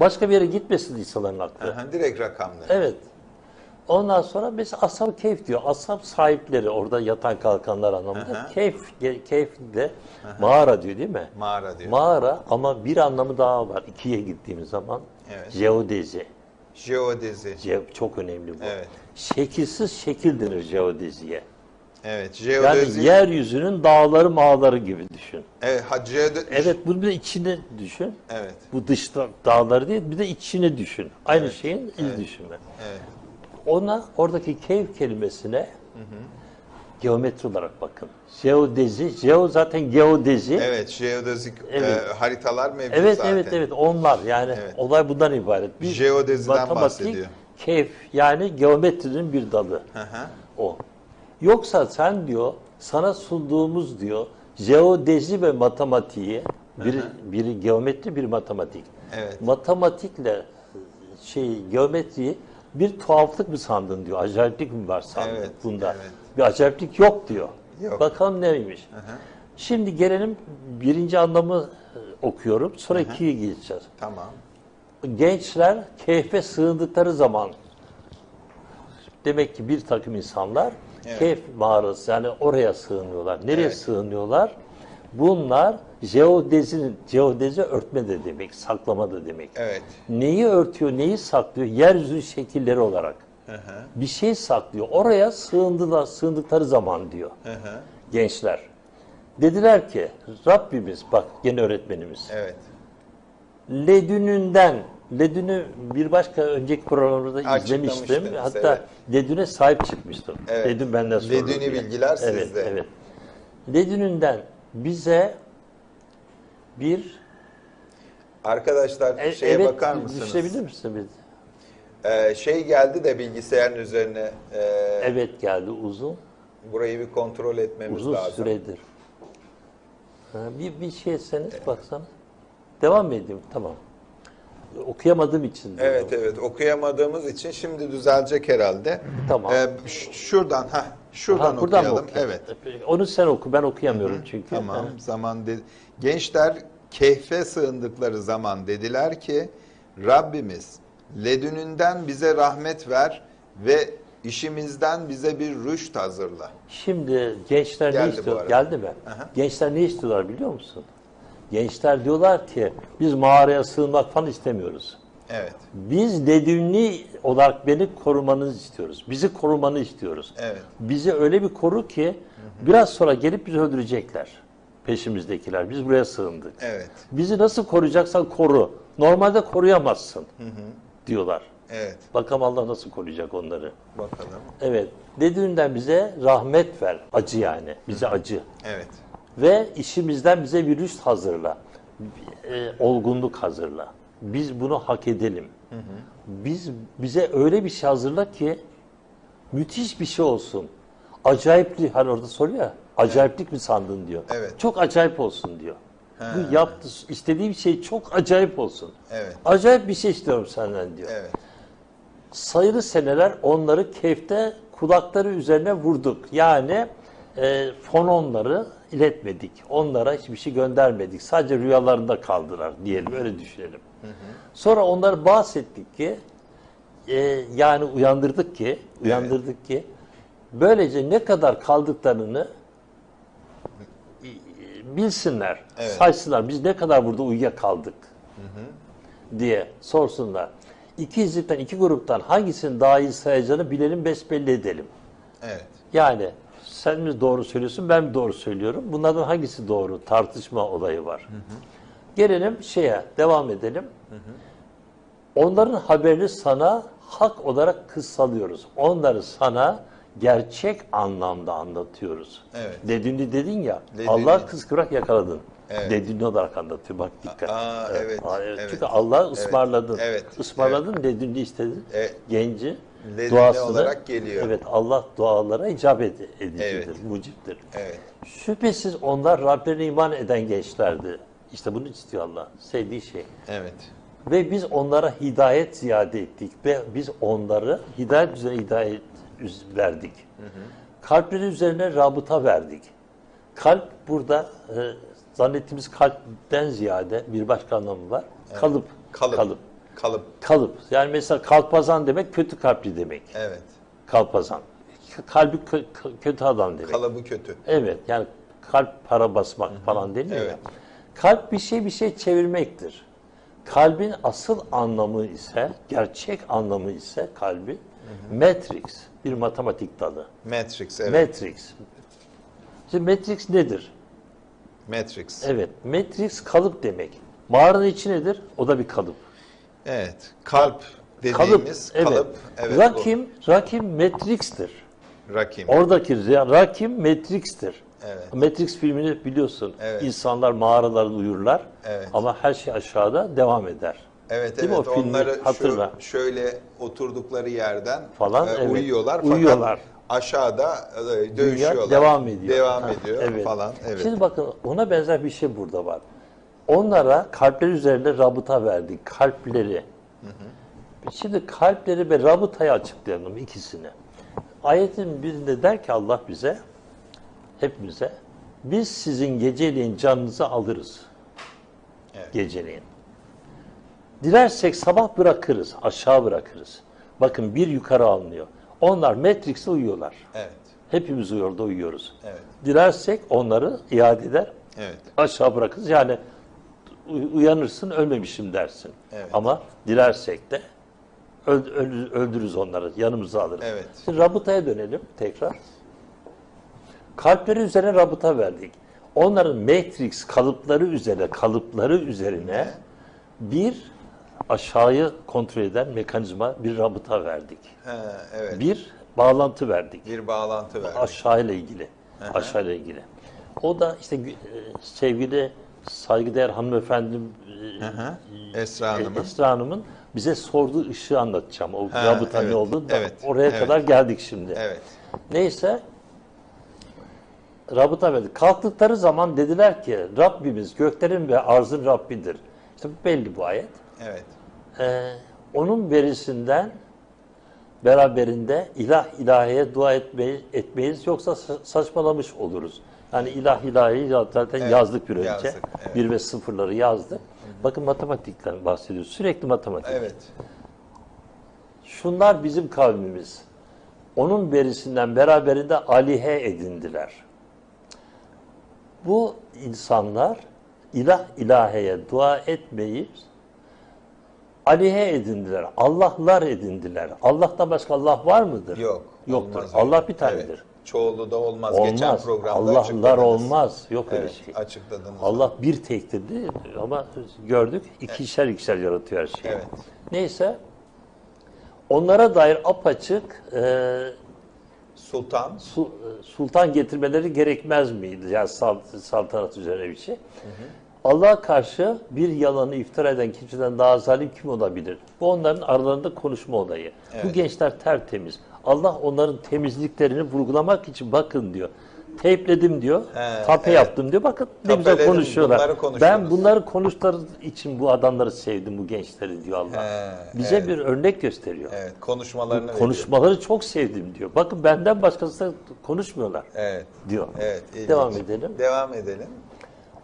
Başka bir yere gitmesin insanların aklı. Aha, direkt rakamları. Evet. Ondan sonra mesela ashab keyif diyor. Ashab sahipleri orada yatan kalkanlar anlamında. Aha. Keyif, ge- keyif de mağara diyor değil mi? Mağara diyor. Mağara ama bir anlamı daha var. İkiye gittiğimiz zaman. Evet. Jeodezi. Jeodezi. Ce- çok önemli bu. Evet. Şekilsiz şekil denir jeodeziye. Evet. Yani Jeodezi. yeryüzünün dağları mağları gibi düşün. Evet. Ha, jeode- Evet bunu bir de içine düşün. Evet. Bu dışta dağları değil bir de içine düşün. Aynı Evet. şeyin iz düşümü. Evet. Ona oradaki keyif kelimesine geometri olarak bakın. Jeodezi, jeo zaten geodezi. Evet. Jeodezik Evet. e, haritalar mevcut Evet zaten. evet evet onlar yani Evet. olay bundan ibaret. Bir Jeodeziden matematik, bahsediyor. keyif yani geometrinin bir dalı Hı hı. o. Yoksa sen diyor sana sunduğumuz diyor jeodezi ve matematiği biri, biri geometri bir matematik. Evet. Matematikle şey geometriyi bir tuhaflık mı sandın diyor. Acayiplik mi var sandın Evet, bunda? evet. Bir acayiplik yok diyor. Yok. Bakalım neymiş. Şimdi gelelim birinci anlamı e, okuyorum. Sonra ikiye geçeceğiz. Tamam. Gençler keyfe sığındıkları zaman demek ki bir takım insanlar Evet. keyif mağarası yani oraya sığınıyorlar. Nereye Evet. sığınıyorlar? Bunlar jeodezinin, jeodezi örtme de demek, saklama da demek. Evet. Neyi örtüyor, neyi saklıyor? Yeryüzü şekilleri olarak. Hı hı. Bir şey saklıyor. Oraya sığındılar, sığındıkları zaman diyor Hı hı. gençler. Dediler ki Rabbimiz bak gene öğretmenimiz. Evet. Ledününden, Ledün'ü bir başka önceki Açıklamıştınız, izlemiştim. Hatta evet. Ledün'e sahip çıkmıştım. Evet. Ledün benden sordu. Ledünü diye. bilgiler evet, sizde. Evet. Ledününden bize bir Arkadaşlar e- şeye evet bakar mısınız? düşünebilir misin biz? Ee, şey geldi de bilgisayarın üzerine e, Evet geldi uzun. burayı bir kontrol etmemiz Uzun lazım. süredir. Ha, bir, bir şey etseniz baksana. Devam mı edeyim? Tamam. Okuyamadığım için. diyorum. Evet evet okuyamadığımız için şimdi düzelecek herhalde. Tamam. Ee, şuradan ha şuradan Ha, buradan okuyalım. Evet. Onu sen oku. Ben okuyamıyorum çünkü. Tamam Ha. zaman de- gençler kehfe sığındıkları zaman dediler ki Rabbimiz ledününden bize rahmet ver ve işimizden bize bir rüşt hazırla. Şimdi gençler Geldi ne istiyor? Geldi mi? Aha. Gençler ne istiyorlar biliyor musun? Gençler diyorlar ki biz mağaraya sığınmak falan istemiyoruz. Evet. Biz ledünni olarak beni korumanızı istiyoruz. Bizi korumanı istiyoruz. Evet. Bizi öyle bir koru ki biraz sonra gelip bizi öldürecekler. Peşimizdekiler. Biz buraya sığındık. Evet. Bizi nasıl koruyacaksan koru. Normalde koruyamazsın diyorlar. Evet. Bakalım Allah nasıl koruyacak onları. Bakalım. Evet. Dediğinden bize rahmet ver. Acı yani. Bize acı. Evet. Ve işimizden bize bir üst hazırla. E, olgunluk hazırla. Biz bunu hak edelim. Biz bize öyle bir şey hazırla ki müthiş bir şey olsun. Acayipli hani orada soruyor ya. Acayiplik mi sandın diyor. Evet. Çok acayip olsun diyor. Bu yaptı istediğim şey çok acayip olsun. Evet. Acayip bir şey istiyorum senden diyor Evet. sayılı seneler onları kefte kulakları üzerine vurduk. Yani e, fononları iletmedik. Onlara hiçbir şey göndermedik. Sadece rüyalarında kaldılar diyelim. Öyle düşünelim. Sonra onları bahsettik ki e, yani uyandırdık ki uyandırdık ki böylece ne kadar kaldıklarını bilsinler, Evet. saysınlar. Biz ne kadar burada uyuyakaldık diye sorsunlar. İki hizipten, iki gruptan hangisinin daha iyi sayacağını bilelim, besbelli edelim. Evet. Yani sen mi doğru söylüyorsun, ben mi doğru söylüyorum? Bunlardan hangisi doğru? Tartışma olayı var. Gelelim şeye, devam edelim. Onların haberini sana hak olarak kıssalıyoruz. Onları sana gerçek anlamda anlatıyoruz. Evet. Dedüğünü dedin ya, Ledünni. Allah kıskıvrak yakaladın. Evet. Dedüğünü olarak anlatıyor. Bak dikkat. Aa, evet, Aa, evet. Çünkü Allah Evet, ısmarladın. evet, Ismarladın, dedüğünü istedin. Evet. Genci Duasını. olarak geliyor. Evet, Allah dualara icap ed- edicidir, Evet. muciptir. Evet. Şüphesiz onlar Rablerine iman eden gençlerdi. İşte bunu istiyor Allah. Sevdiği şey. Evet. Ve biz onlara hidayet ziyade ettik. Ve biz onları hidayet üzerine hidayet verdik. Kalpleri üzerine rabıta verdik. Kalp burada e, zannettiğimiz kalpten ziyade bir başka anlamı var. Kalıp. Kalıp. Kalıp. Kalıp. Kalıp. Yani mesela kalpazan demek kötü kalpli demek. Evet. Kalpazan. Kalbi kö- kö- kötü adam demek. Kalıbı kötü. Evet yani kalp para basmak falan deniyor Evet. ya. Kalp bir şey bir şey çevirmektir. Kalbin asıl anlamı ise, gerçek anlamı ise kalbi matrix, bir matematik dalı. Matrix. Evet. Matrix. Şimdi matrix nedir? Matrix. Evet, matrix kalıp demek. Mağaranın içi nedir? O da bir kalıp. Evet. Kalp Kalıp, dediğimiz evet. kalıp. Evet. rakim, rakim matrix'tir. bu. Rakim. Oradaki ra- rakim matrix'tir. Evet. Matrix filmini biliyorsun. Evet. İnsanlar mağaralarda uyurlar Evet. ama her şey aşağıda devam eder. Evet Değil mi evet o filmi? onları şu- Hatırla. şöyle oturdukları yerden Falan, e, evet. uyuyorlar Uyuyorlar. fakat aşağıda e, Dünya dövüşüyorlar. devam ediyor. Devam Ha, ediyor evet. falan. Evet. Şimdi bakın ona benzer bir şey burada var. Onlara kalpleri üzerinde rabıta verdik. Kalpleri. Şimdi kalpleri ve rabıtayı açıklayalım ikisini. Ayetin birinde der ki Allah bize, hepimize, biz sizin geceleyin canınızı alırız. Evet. Geceleyin. Dilersek sabah bırakırız, aşağı bırakırız. Bakın bir yukarı alınıyor. Onlar Matrix'te uyuyorlar. evet. Hepimiz orada uyuyoruz. Evet. Dilersek onları iade eder, Evet. aşağı bırakırız. Yani uyanırsın ölmemişim dersin. Evet. Ama dilersek de öl- öl- öldürürüz onları, yanımıza alırız. Evet. Şimdi rabıtaya dönelim tekrar. Kalpleri üzerine rabıta verdik. Onların matrix kalıpları üzerine, kalıpları üzerine bir aşağıyı kontrol eden mekanizma bir rabıta verdik. He, evet. Bir, Bir bağlantı verdik bağlantı verdik. aşağıyla ilgili. Aşağıyla ilgili. O da işte e, sevgili saygıdeğer hanımefendim e, Hı hı. Esra Hanım'ın. Esra Hanım'ın bize sorduğu ışığı anlatacağım. O Ha, rabıta evet, ne olduğunu da evet, oraya evet. kadar geldik şimdi. Evet. Neyse rabıta verdik. Kalktıkları zaman dediler ki Rabbimiz göklerin ve arzın Rabbidir. İşte belli bu ayet. Evet. Ee, onun verisinden beraberinde ilah ilahiye dua etmeyi, etmeyiz yoksa sa- saçmalamış oluruz. Yani ilah ilahi zaten Evet, yazdık bir önce. yazdık, evet. Bir ve sıfırları yazdık. Bakın matematikten bahsediyoruz. Sürekli matematik. Evet. Şunlar bizim kavmimiz. Onun verisinden beraberinde alihe edindiler. Bu insanlar ilah ilaheye dua etmeyip alihe edindiler. Allahlar edindiler. Allah'tan başka Allah var mıdır? Yok. Yoktur. Allah bir tanedir. Evet. Çoğulu da olmaz. Geçen Olmaz. programda Allah'lar olmaz. Yok öyle Evet, şey. açıkladınız. Allah bir tektir değil ama gördük ikişer ikişer yaratıyor her şeyi. Evet. Neyse onlara dair apaçık e, Sultan. su- e, sultan getirmeleri gerekmez miydi? Yani salt- saltanat üzerine bir şey. Allah'a karşı bir yalanı iftira eden kimseden daha zalim kim olabilir? Bu onların aralarında konuşma olayı. Bu Evet. gençler tertemiz. Allah onların temizliklerini vurgulamak için bakın diyor. Teypledim diyor. He, tape evet. yaptım diyor. Bakın ne güzel Tapeledim, konuşuyorlar. bunları. Ben bunları konuştukları için bu adamları sevdim, bu gençleri diyor Allah. He, Bize evet. bir örnek gösteriyor. Evet. Konuşmalarını veriyor. Konuşmaları çok sevdim diyor. Bakın benden başkası da konuşmuyorlar Evet. diyor. Evet. ilginç. Devam edelim. Devam edelim.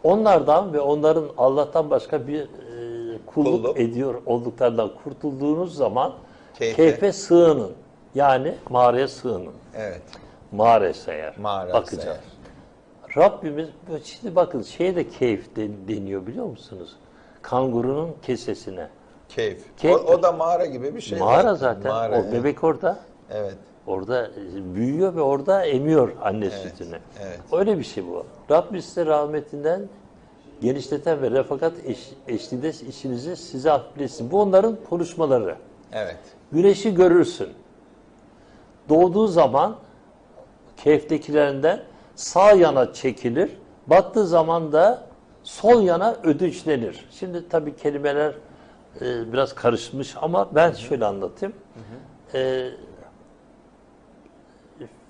Onlardan ve onların Allah'tan başka bir e, kulluk, Kulluk. ediyor olduklarından kurtulduğunuz zaman Keyfe. keyfe sığının. Yani mağaraya sığının. Evet. Mağaraysa eğer. Mağarası Bakacağız. Rabbimiz, şimdi bakın şeye de keyif den- deniyor biliyor musunuz? Kangurunun kesesine. Keyif. Keyif. O, o da mağara gibi bir şey. Mağara zaten. Mağara, o evet. bebek orada. Evet. Orada e, büyüyor ve orada emiyor anne sütünü. evet. Öyle bir şey bu. Rabbim size rahmetinden genişleten ve refakat eş, eşliğinde işinizi size hafifletsin. Bu onların konuşmaları. Evet. Güneşi görürsün. Doğduğu zaman keyiftekilerinden sağ yana çekilir. Battığı zaman da sol yana ödünçlenir. Şimdi tabii kelimeler e, biraz karışmış ama ben şöyle anlatayım. E,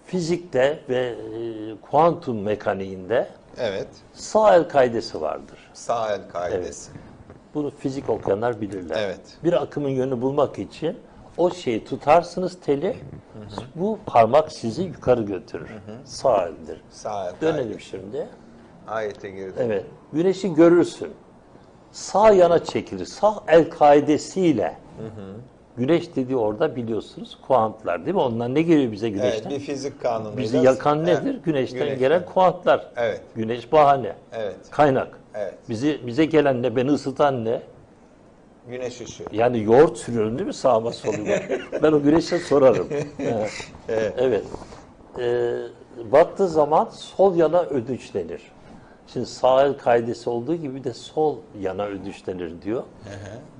fizikte ve e, kuantum mekaniğinde Evet. sağ el kaidesi vardır. Sağ el kaidesi. Bunu fizik okuyanlar bilirler. Evet. Bir akımın yönünü bulmak için o şeyi tutarsınız teli, bu parmak sizi yukarı götürür. Sağ eldir. Sağ el Dönelim kaidesi. şimdi. Ayete girdi. Evet. Güneşi görürsün. Sağ yana çekilir. Sağ el kaidesiyle Güneş dediği orada biliyorsunuz kuantlar değil mi? Ondan ne geliyor bize Evet, güneşten? bir fizik kanunuyla. Bizi yakan Evet, nedir? Güneşten, güneşten. gelen kuantlar. Evet. Güneş bahane. Evet. Kaynak. Evet. Bizi bize gelen ne? Beni ısıtan ne? Güneş ışığı. Yani yoğurt sürüyorum değil mi sağıma soluma? ben o güneşe sorarım. Evet. evet. Ee, battığı zaman sol yana ödünçlenir. Şimdi sağ el kaidesi olduğu gibi de sol yana ödünçlenir diyor.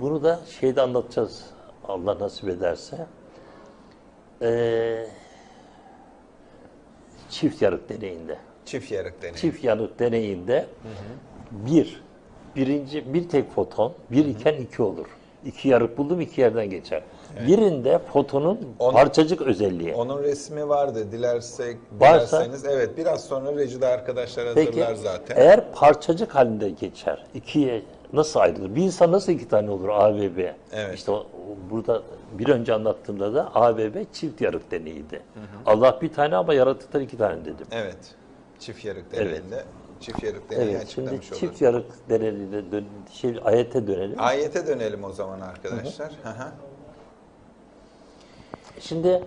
Bunu da şeyde anlatacağız Allah nasip ederse. Ee, çift yarık deneyinde. Çift yarık deneyim. Çift yanık deneyinde bir, birinci bir tek foton, bir iken iki olur. İki yarık buldum iki yerden geçer. Birinde fotonun Onu- parçacık özelliği. Onun resmi vardı. Dilersek, Varsa- dilerseniz. Evet, biraz sonra rejide arkadaşlar Peki hazırlar zaten. eğer parçacık halinde geçer, ikiye nasıl ayrılır? Bir insan nasıl iki tane olur A ve B? Evet. İşte burada bir önce anlattığımda da A ve B çift yarık deneyiydi. Allah bir tane ama yaratıklar iki tane dedim. Evet. Çift yarık deneyinde. Çift yarık deneyi Evet, şimdi açıklamış olur. çift yarık deneliyle dön, şey, ayete dönelim. Ayete dönelim o zaman arkadaşlar. Hı hı. Şimdi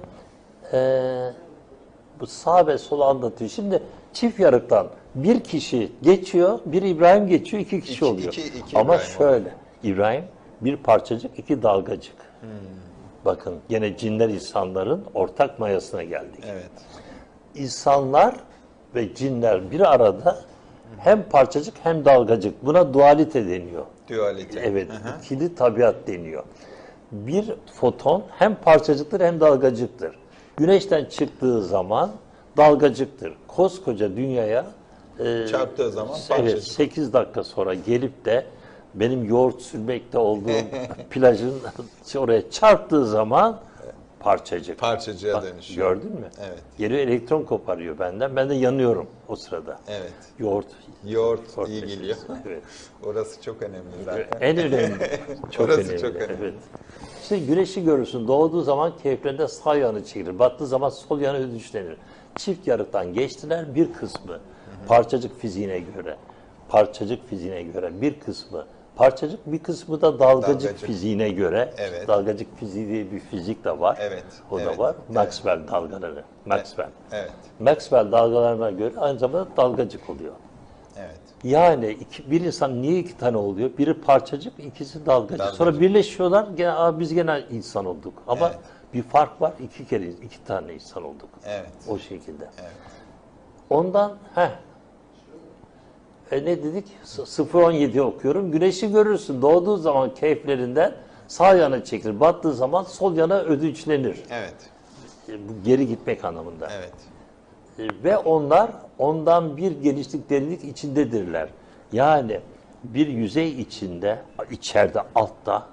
eee, bu sağ ve sol anlatıyor. Şimdi çift yarıktan bir kişi geçiyor, bir İbrahim geçiyor, iki kişi İki- oluyor. iki- iki Ama İbrahim şöyle, İbrahim bir parçacık, iki dalgacık. Hmm. Bakın gene cinler insanların ortak mayasına geldik. Evet. İnsanlar ve cinler bir arada hem parçacık hem dalgacık. Buna dualite deniyor. Dualite. Evet, hı. ikili tabiat deniyor. Bir foton hem parçacıktır hem dalgacıktır. Güneşten çıktığı zaman dalgacıktır. Koskoca dünyaya e, Çarptığı zaman evet, parçacık. 8 dakika sonra gelip de benim yoğurt sürmekte olduğum plajın oraya çarptığı zaman parçacık. Parçacığa Bak, dönüşüyor. Gördün mü? Evet. Geliyor elektron koparıyor benden. Ben de yanıyorum o sırada. Evet. Yoğurt. Yoğurt yoğurt iyi meselesi. geliyor. Evet. Orası çok önemli zaten. En önemli. Çok Orası önemli. çok önemli. Evet. İşte güneşi görürsün. Doğduğu zaman keyiflerinde sağ yanı çekilir. Battığı zaman sol yanı ödünçlenir. Çift yarıktan geçtiler bir kısmı. Parçacık fiziğine göre. Parçacık fiziğine göre bir kısmı. Parçacık bir kısmı da dalgacık, Dalgacık. fiziğine göre. Evet. Dalgacık fiziği diye bir fizik de var. Evet, O evet, da var. evet. Maxwell dalgaları. Maxwell. Evet. Maxwell dalgalarına göre aynı zamanda dalgacık oluyor. Evet. Yani iki, bir insan niye iki tane oluyor? Biri parçacık, ikisi dalgacık. Dalgacık. Sonra birleşiyorlar, gene, Aa, biz gene insan olduk. Ama Evet. bir fark var, iki kere, iki tane insan olduk. Evet. O şekilde. Evet. Ondan, heh, e ne dedik? S- 0-17 okuyorum. Güneşi görürsün. Doğduğu zaman keyiflerinden sağ yana çekilir. Battığı zaman sol yana ödünçlenir. Evet. E, bu geri gitmek anlamında. Evet. E, Ve onlar ondan bir genişlik derinlik içindedirler. Yani bir yüzey içinde, içeride altta,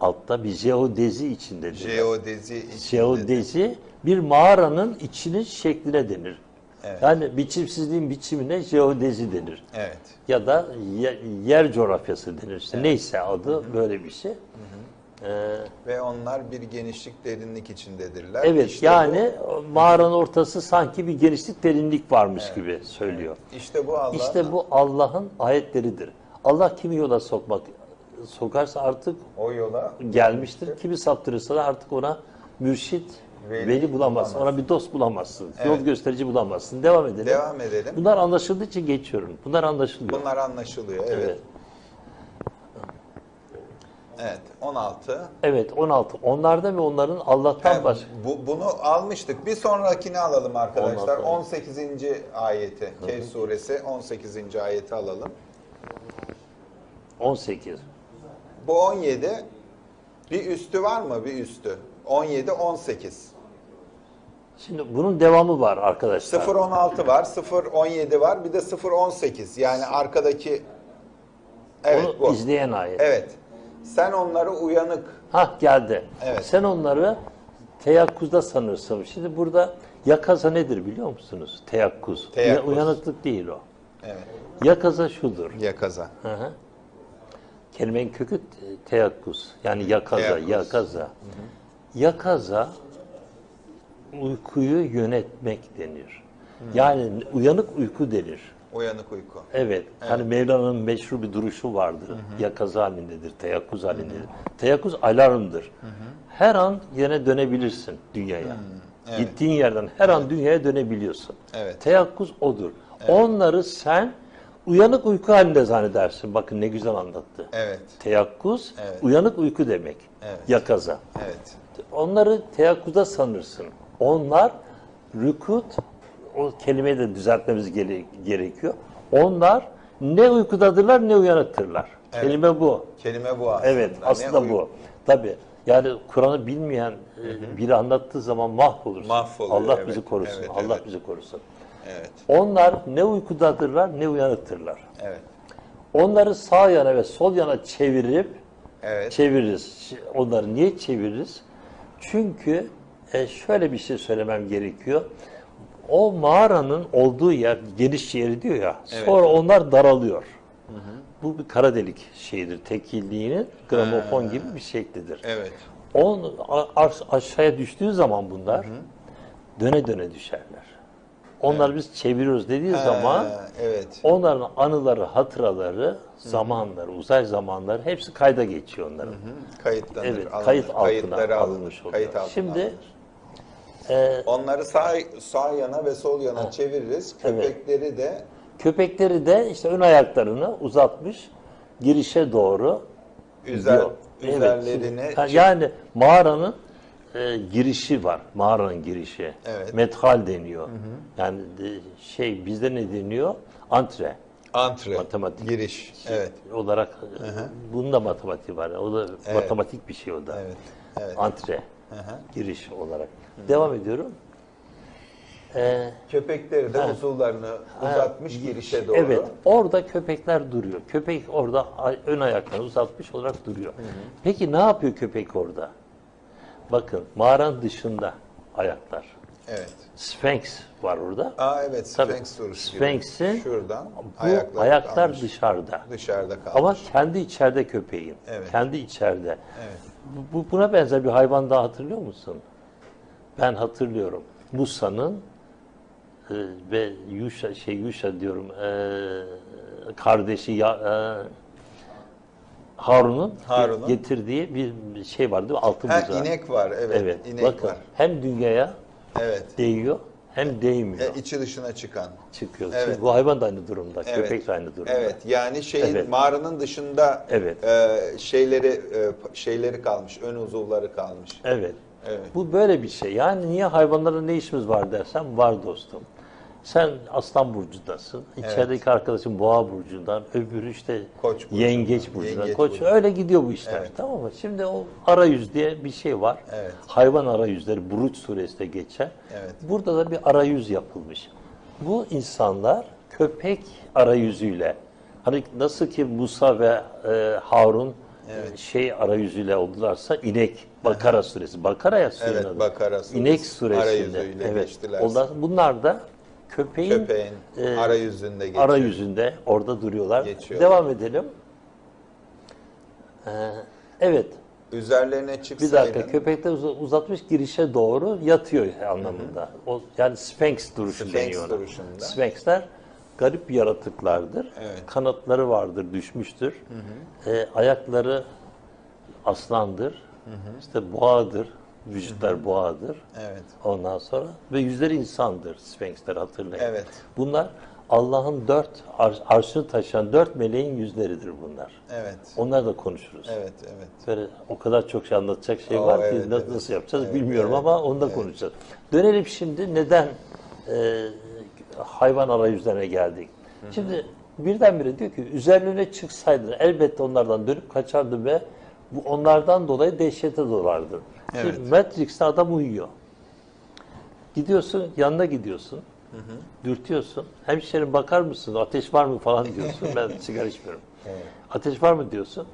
altta bir jeodezi içindedir. Jeodezi içinde. Jeodezi bir mağaranın içinin şekline denir. Evet. Yani biçimsizliğin biçimine jeodezi denir. Evet. Ya da ye- yer coğrafyası denir. İşte Neyse adı böyle bir şey. Ee, Ve onlar bir genişlik derinlik içindedirler. evet İşte yani mağaranın ortası sanki bir genişlik derinlik varmış gibi söylüyor. bu, işte bu Allah. İşte bu Allah'ın ayetleridir. Allah kimi yola sokmak sokarsa artık o yola gelmiştir. Kimi saptırırsa da artık ona mürşit, Veli veli, bulamazsın. bulamaz. Ona bir dost bulamazsın. Evet. Yol gösterici bulamazsın. Devam edelim. devam edelim. Bunlar anlaşıldığı için geçiyorum. Bunlar anlaşılıyor. Bunlar anlaşılıyor. Evet. evet. Evet. 16. Evet 16. Onlarda ve onların Allah'tan Hem baş. bu, bunu almıştık. Bir sonrakini alalım arkadaşlar. 16. 18. ayeti. Kehf suresi 18. ayeti alalım. 18. Bu 17. Bir üstü var mı? Bir üstü. 17, 18. Şimdi bunun devamı var arkadaşlar. 0-16 var, 0-17 var, bir de 0-18. Yani arkadaki... Evet Onu bu. izleyen ayet. Evet. Sen onları uyanık. Hah geldi. Evet. Sen onları teyakkuzda sanırsın. Şimdi burada yakaza nedir biliyor musunuz? Teyakkuz. Teyakkuz. Uyanıklık değil o. Evet. Yakaza şudur. Yakaza. Hı hı. Kelimenin kökü te- teyakkuz. Yani yakaza, Teyakkuz. yakaza. Yakaza uykuyu yönetmek denir. Yani uyanık uyku denir. Uyanık uyku. Evet. Hani Mevlana'nın meşhur bir duruşu vardır. Yakaz halindedir, teyakkuz halindedir. Teyakkuz alarmdır. Her an yine dönebilirsin dünyaya. evet. Gittiğin yerden her an dünyaya dönebiliyorsun. Evet. Teyakkuz odur. Onları sen uyanık uyku halinde zannedersin. Bakın ne güzel anlattı. Evet. Teyakkuz, Evet. uyanık uyku demek. Evet. Yakaza. Evet. Onları teyakkuza sanırsın. Onlar rükut, o kelimeyi de düzeltmemiz gere- gerekiyor. Onlar ne uykudadırlar ne uyanıktırlar. Evet. Kelime bu. Kelime bu aslında. Evet, aslında bu. Tabii. Yani Kur'an'ı bilmeyen e, biri anlattığı zaman mahvolursun. Mahvoluyor, Allah evet. bizi korusun. Evet, Allah evet. bizi korusun. Evet. Onlar ne uykudadırlar ne uyanıktırlar. Evet. Onları sağ yana ve sol yana çevirip Evet. çeviririz. Onları niye çeviririz? Çünkü e, şöyle bir şey söylemem gerekiyor. O mağaranın olduğu yer geniş yeri diyor ya. Evet. Sonra onlar daralıyor. Bu bir kara delik şeyidir. Tekilliğinin gramofon gibi bir şeklidir. Evet. On aşağıya düştüğü zaman bunlar döne döne düşerler. Onları biz çeviriyoruz dediği zaman Ha, evet. onların anıları, hatıraları, zamanları, uzay zamanları hepsi kayda geçiyor onların. Kayıtlanır. Evet, alınır. kayıt altına Kayıtları alınır. alınmış oluyor. Kayıt altına Şimdi alınır. e, Onları sağ sağ yana ve sol yana çeviririz. Köpekleri de köpekleri de işte ön ayaklarını uzatmış girişe doğru üzer, gidiyor. Evet, üzerlerine şimdi- ha, yani mağaranın e, girişi var. Mağaranın girişi. Evet. Methal deniyor. Yani e, şey bizde ne deniyor? Antre. antre, Matematik. giriş. Evet. olarak e, bunun da matematiği var. O da matematik bir şey o da. Evet. Evet. Antre. Giriş olarak. Devam ediyorum. Ee, Köpekleri de uzuvlarını uzatmış girişe doğru. Evet, orada köpekler duruyor. Köpek orada ön ayaklarını uzatmış olarak duruyor. Peki ne yapıyor köpek orada? Bakın mağaranın dışında ayaklar. Evet. Sphinx var orada. Aa evet Tabii. Sphinx duruşu gibi. Sphinx'in Şuradan Bu ayaklar, ayaklar kalmış. dışarıda. dışarıda kalmış. Ama kendi içeride köpeğin. Evet. Kendi içeride. Evet. Bu, bu- buna benzer bir hayvan daha hatırlıyor musun? Ben hatırlıyorum. Musa'nın e, ve Yuşa şey Yuşa diyorum e, kardeşi ya, e, Harun'un Harun'un. getirdiği bir şey var değil mi? Altın Ha, buzağı. inek var evet. Evet. inek Bakın var. hem dünyaya Evet. değiyor hem değmiyor. E, içi dışına çıkan. çıkıyor. evet. Şimdi bu hayvan da aynı durumda. Evet. Köpek de aynı durumda. Evet. Yani şeyin Evet. mağaranın dışında Evet. e, şeyleri e, şeyleri kalmış. Ön uzuvları kalmış. Evet. Evet. Bu böyle bir şey. Yani niye hayvanlara ne işimiz var dersen var dostum. Sen Aslan Burcu'dasın. İçerideki arkadaşın Boğa Burcu'ndan. Öbürü işte Koç burcundan, Yengeç Burcu'ndan. Yengeç Koç burcundan. öyle gidiyor bu işler. Evet. Tamam mı? Şimdi o arayüz diye bir şey var. Evet. Hayvan arayüzleri Buruç suresinde geçer. Evet. Burada da bir arayüz yapılmış. Bu insanlar köpek arayüzüyle hani nasıl ki Musa ve e, Harun e, şey arayüzüyle oldularsa inek Bakara suresi. Bakara'ya surenin Evet. Bakara suresi. İnek suresinde. Arayüzüyle evet. geçtiler. Ondan, bunlar da köpeğin, Köpeğin e, arayüzünde geçiyor. arayüzünde orada duruyorlar. Geçiyor. Devam edelim. Ee, evet. Üzerlerine Bir çıksaydın. dakika köpekler uz- uzatmış girişe doğru yatıyor anlamında. O yani Sphinx duruşu Sphinx deniyor duruşunda. Sphinxler garip yaratıklardır. Evet. Kanatları vardır, düşmüştür. Ee, ayakları aslandır. İşte boğadır. Vücutlar boğadır. Evet. Ondan sonra ve yüzleri insandır Sphinxler hatırlayın. Evet. Bunlar Allah'ın dört ar- arşını taşıyan dört meleğin yüzleridir bunlar. Evet. Onlar da konuşuruz. Evet, evet. Böyle o kadar çok şey anlatacak şey Aa, var ki evet, nasıl, evet. nasıl yapacağız Evet, bilmiyorum evet, ama onu da konuşacağız. Dönelim şimdi neden e, hayvan arayüzlerine geldik. Şimdi birdenbire diyor ki üzerlerine çıksaydın elbette onlardan dönüp kaçardın ve bu onlardan dolayı dehşete dolardın. Evet. Şimdi Matrix'te adam uyuyor. Gidiyorsun, yanına gidiyorsun. Dürtüyorsun. Hemşerim bakar mısın? Ateş var mı falan diyorsun. Ben sigara içmiyorum. Ateş var mı diyorsun.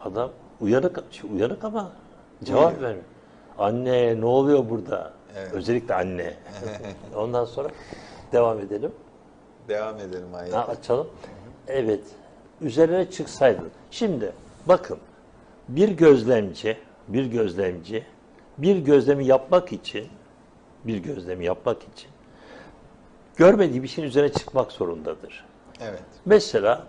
Adam uyanık, şey, uyanık ama cevap Uyuyor. vermiyor. Anne ne oluyor burada? Evet. Özellikle anne. Ondan sonra devam edelim. Devam edelim ayet. Ha, açalım. Evet. Üzerine çıksaydın. Şimdi bakın bir gözlemci, bir gözlemci bir gözlemi yapmak için bir gözlemi yapmak için görmediği bir şeyin üzerine çıkmak zorundadır. Evet. Mesela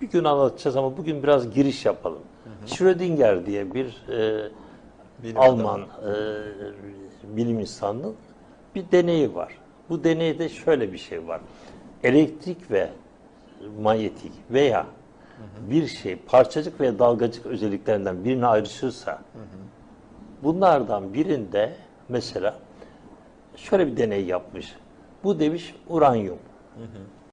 bir gün anlatacağız ama bugün biraz giriş yapalım. Schrödinger diye bir e, Bilim Alman e, bilim insanının bir deneyi var. Bu deneyde şöyle bir şey var. Elektrik ve manyetik veya bir şey parçacık veya dalgacık özelliklerinden birine ayrışırsa bunlardan birinde mesela şöyle bir deney yapmış. Bu demiş uranyum.